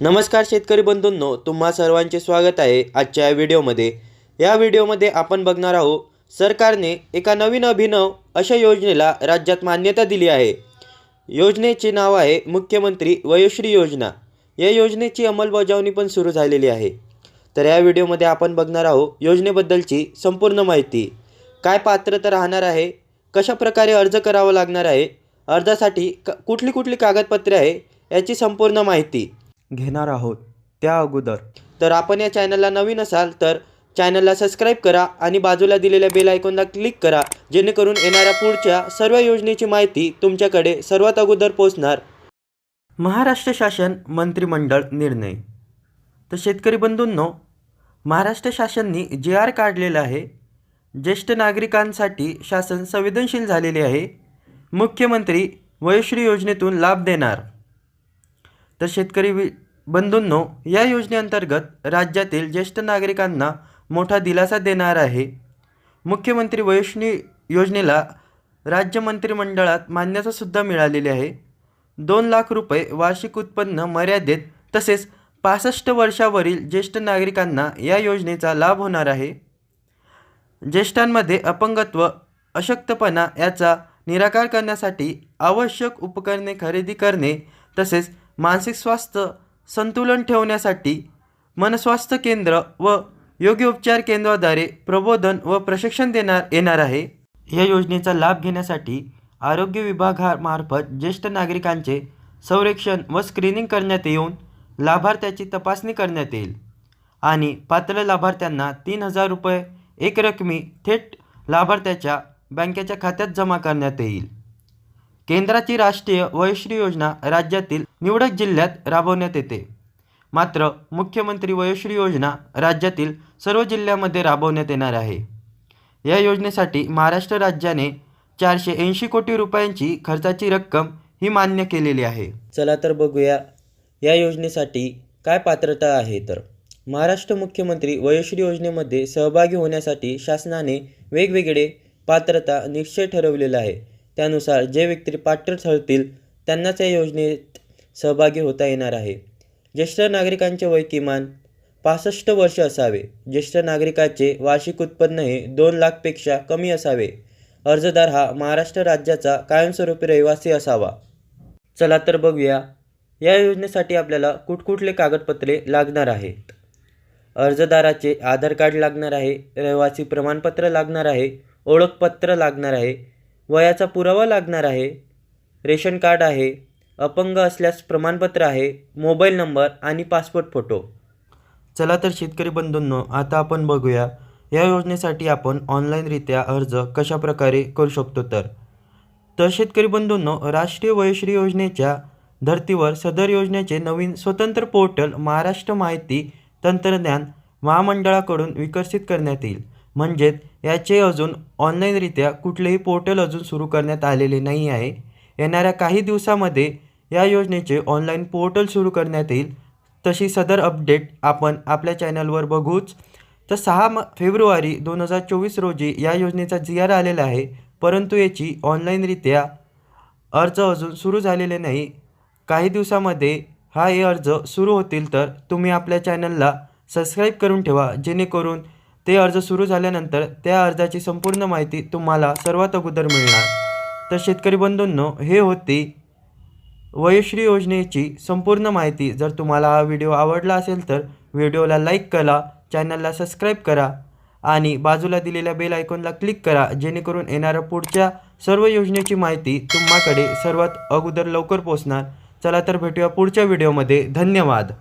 नमस्कार शेतकरी बंधूंनो तुम्हा सर्वांचे स्वागत आहे आजच्या या व्हिडिओमध्ये. या व्हिडिओमध्ये आपण बघणार आहोत सरकारने एका नवीन अभिनव अशा योजनेला राज्यात मान्यता दिली आहे. योजनेचे नाव आहे मुख्यमंत्री वयोश्री योजना. या योजनेची अंमलबजावणी पण सुरू झालेली आहे. तर या व्हिडिओमध्ये आपण बघणार आहोत योजनेबद्दलची संपूर्ण माहिती. काय पात्रता राहणार आहे? कशा प्रकारे अर्ज करावा लागणार आहे? अर्जासाठी क कुठली कुठली कागदपत्रे आहे? याची संपूर्ण माहिती. घेणार आहोत त्या अगोदर. तर आपण या चॅनलला नवीन असाल तर चॅनलला सबस्क्राईब करा आणि बाजूला दिलेल्या बेल आयकॉनला क्लिक करा जेणेकरून येणाऱ्या पुढच्या सर्व योजनेची माहिती तुमच्याकडे सर्वात अगोदर पोहोचणार. महाराष्ट्र शासन मंत्रिमंडळ निर्णय. तर शेतकरी बंधूंनो महाराष्ट्र शासननी जे आर काढलेलं आहे. ज्येष्ठ नागरिकांसाठी शासन संवेदनशील झालेले आहे. मुख्यमंत्री वयोश्री योजनेतून लाभ देणार. तर शेतकरी वि बंधूंनो या योजनेअंतर्गत राज्यातील ज्येष्ठ नागरिकांना मोठा दिलासा देणार आहे. मुख्यमंत्री वयोश्री योजनेला राज्य मंत्रिमंडळात मान्यतासुद्धा मिळालेली आहे. दोन लाख रुपये वार्षिक उत्पन्न मर्यादेत तसेच पासष्ट वर्षावरील ज्येष्ठ नागरिकांना या योजनेचा लाभ होणार आहे. ज्येष्ठांमध्ये अपंगत्व अशक्तपणा याचा निराकार करण्यासाठी आवश्यक उपकरणे खरेदी करणे तसेच मानसिक स्वास्थ्य संतुलन ठेवण्यासाठी मनस्वास्थ्य केंद्र व योग्य उपचार केंद्राद्वारे प्रबोधन व प्रशिक्षण देणार येणार आहे. या योजनेचा लाभ घेण्यासाठी आरोग्य विभागामार्फत ज्येष्ठ नागरिकांचे संरक्षण व स्क्रीनिंग करण्यात येऊन लाभार्थ्याची तपासणी करण्यात येईल. आणि पात्र लाभार्थ्यांना तीन हजार रुपये एकरकमी थेट लाभार्थ्याच्या बँकेच्या खात्यात जमा करण्यात येईल. केंद्राची राष्ट्रीय वयश्री योजना राज्यातील निवडक जिल्ह्यात राबवण्यात येते. मात्र मुख्यमंत्री वयोश्री योजना राज्यातील सर्व जिल्ह्यामध्ये राबवण्यात येणार आहे. या योजनेसाठी महाराष्ट्र राज्याने चारशे ऐंशी कोटी रुपयांची खर्चाची रक्कम ही मान्य केलेली आहे. चला तर बघूया या योजनेसाठी काय पात्रता आहे तर. महाराष्ट्र मुख्यमंत्री वयोश्री योजनेमध्ये सहभागी होण्यासाठी शासनाने वेगवेगळे पात्रता निश्चय ठरवलेला आहे. त्यानुसार जे व्यक्ती पात्र ठरतील त्यांनाच या योजनेत सहभागी होता येणार आहे. ज्येष्ठ नागरिकांचे वय किमान पासष्ट वर्ष असावे. ज्येष्ठ नागरिकाचे वार्षिक उत्पन्न हे दोन लाखपेक्षा कमी असावे. अर्जदार हा महाराष्ट्र राज्याचा कायमस्वरूपी रहिवासी असावा. चला तर बघूया. या योजनेसाठी आपल्याला कुठकुठले कागदपत्रे लागणार आहेत? अर्जदाराचे आधार कार्ड लागणार आहे रहिवासी प्रमाणपत्र लागणार आहे ओळखपत्र लागणार आहे वयाचा पुरावा लागणार आहे रेशन कार्ड आहे अपंग असल्यास प्रमाणपत्र आहे मोबाईल नंबर आणि पासपोर्ट फोटो. चला तर शेतकरी बंधूंनो आता आपण बघूया या योजनेसाठी आपण ऑनलाईनरित्या अर्ज कशा प्रकारे करू शकतो तर? तर शेतकरी बंधूंनो राष्ट्रीय वयोश्री योजनेच्या धर्तीवर सदर योजनेचे नवीन स्वतंत्र पोर्टल महाराष्ट्र माहिती तंत्रज्ञान महामंडळाकडून विकसित करण्यात येईल. म्हणजेच याचे अजून ऑनलाईनरित्या कुठलेही पोर्टल अजून सुरू करण्यात आलेले नाही आहे. येणाऱ्या काही दिवसामध्ये या योजनेचे ऑनलाईन पोर्टल सुरू करण्यात येईल. तशी सदर अपडेट आपण आपल्या चॅनलवर बघूच. तर सहा म फेब्रुवारी दोन हजार चोवीस रोजी या योजनेचा जी आर आलेला आहे. परंतु याची ऑनलाईनरित्या अर्ज अजून सुरू झालेले नाही. काही दिवसामध्ये हा हे अर्ज सुरू होतील तर तुम्ही आपल्या चॅनलला सबस्क्राईब करून ठेवा. जेणेकरून ते अर्ज सुरू झाल्यानंतर त्या अर्जाची संपूर्ण माहिती तुम्हाला सर्वात अगोदर मिळणार. तर शेतकरी बंधूंनो हे होती वयश्री योजनेची संपूर्ण माहिती जर तुम्हाला हा व्हिडिओ आवडला असेल तर व्हिडिओला लाईक करा चॅनलला सबस्क्राईब करा आणि बाजूला दिलेल्या बेल आयकॉनला क्लिक करा जेणेकरून येणाऱ्या पुढच्या सर्व योजनेची माहिती तुम्हाकडे सर्वात अगोदर लवकर पोहोचणार. चला तर भेटूया पुढच्या व्हिडिओमध्ये. धन्यवाद.